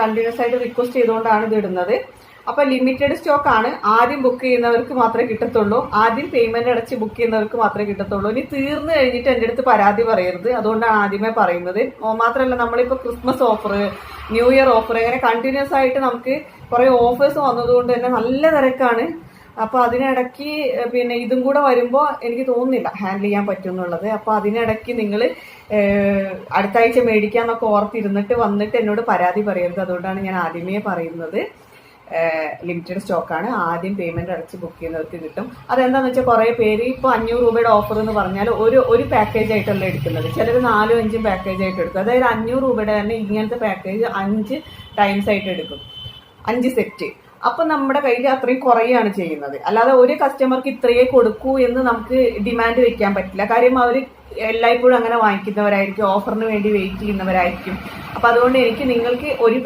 Continuous ആയിട്ട് request ചെയ്തുകൊണ്ടാണ് ഇത് ഇടുന്നത്. അപ്പൊ ലിമിറ്റഡ് സ്റ്റോക്ക് ആണ്. ആദ്യം ബുക്ക് ചെയ്യുന്നവർക്ക് മാത്രമേ കിട്ടത്തുള്ളൂ. ആദ്യം പേയ്മെന്റ് അടച്ച് ബുക്ക് ചെയ്യുന്നവർക്ക് മാത്രമേ കിട്ടത്തുള്ളൂ. ഇനി തീർന്നു കഴിഞ്ഞിട്ട് എന്റെ അടുത്ത് പരാതി പറയരുത്. അതുകൊണ്ടാണ് ആദ്യമേ പറയുന്നത്. മാത്രമല്ല നമ്മളിപ്പോ Christmas offer new year offer അങ്ങനെ കണ്ടിന്യൂസ് ആയിട്ട് നമുക്ക് കുറെ ഓഫേഴ്സ് വന്നതുകൊണ്ട് തന്നെ നല്ല തിരക്കാണ്. അപ്പൊ അതിനിടയ്ക്ക് പിന്നെ ഇതും കൂടെ വരുമ്പോൾ എനിക്ക് തോന്നുന്നില്ല ഹാൻഡിൽ ചെയ്യാൻ പറ്റും എന്നുള്ളത് അപ്പൊ അതിനിടയ്ക്ക് നിങ്ങൾ അടുത്ത ആഴ്ച മേടിക്കാന്നൊക്കെ ഓർത്തിരുന്നിട്ട് വന്നിട്ട് എന്നോട് പരാതി പറയരുത്. അതുകൊണ്ടാണ് ഞാൻ ആദ്യമേ പറയുന്നത്. ലിമിറ്റഡ് സ്റ്റോക്കാണ് ആദ്യം പേയ്മെന്റ് അടച്ച് ബുക്ക് ചെയ്യുന്നവർക്ക് കിട്ടും. അതെന്താന്ന് വെച്ചാൽ കുറേ പേര് ഇപ്പോൾ അഞ്ഞൂറ് രൂപയുടെ ഓഫർ എന്ന് പറഞ്ഞാൽ ഒരു ഒരു പാക്കേജ് ആയിട്ടല്ല എടുക്കുന്നത്. ചിലർ നാലും അഞ്ചും പാക്കേജ് ആയിട്ട് എടുക്കും. അതായത് അഞ്ഞൂറ് രൂപയുടെ തന്നെ ഇങ്ങനത്തെ പാക്കേജ് അഞ്ച് ടൈംസ് ആയിട്ട് എടുക്കും. അഞ്ച് സെറ്റ് അപ്പൊ നമ്മുടെ കയ്യിൽ അത്രയും കുറയാണ് ചെയ്യുന്നത്. അല്ലാതെ ഒരു കസ്റ്റമർക്ക് ഇത്രയേ കൊടുക്കൂ എന്ന് നമുക്ക് ഡിമാൻഡ് വെക്കാൻ പറ്റില്ല. കാര്യം അവർ എല്ലായ്പ്പോഴും അങ്ങനെ വാങ്ങിക്കുന്നവരായിരിക്കും ഓഫറിന് വേണ്ടി വെയിറ്റ് ചെയ്യുന്നവരായിരിക്കും. അപ്പൊ അതുകൊണ്ട് എനിക്ക് നിങ്ങൾക്ക് ഒരു